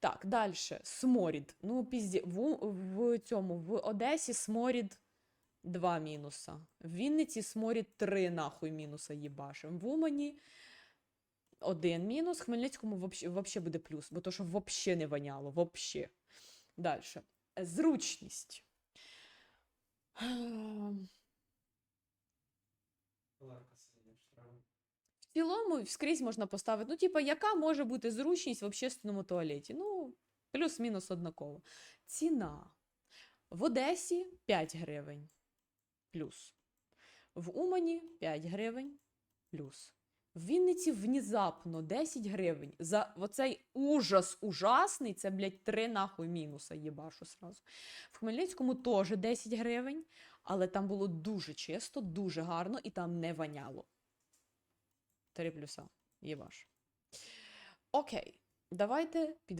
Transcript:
Так, далі. Сморід. Ну, пізді. В, в цьому, в Одесі сморід 2 мінуса. В Вінниці сморід 3 нахуй мінуса їбашим. В Умані один мінус. В Хмельницькому взагалі буде плюс, бо то, що взагалі не воняло. Вообще. Далі. Зручність. В цілому скрізь можна поставити. Ну, типа, яка може бути зручність в общественному туалеті? Ну, плюс-мінус однаково. Ціна. В Одесі 5 гривень. Плюс. В Умані 5 гривень. Плюс. В Вінниці внезапно 10 гривень. За оцей ужас ужасний, це, блядь, 3 нахуй мінуса їбашу сразу. В Хмельницькому теж 10 гривень, але там було дуже чисто, дуже гарно і там не воняло. Три плюса. Є ваш. Окей, давайте під.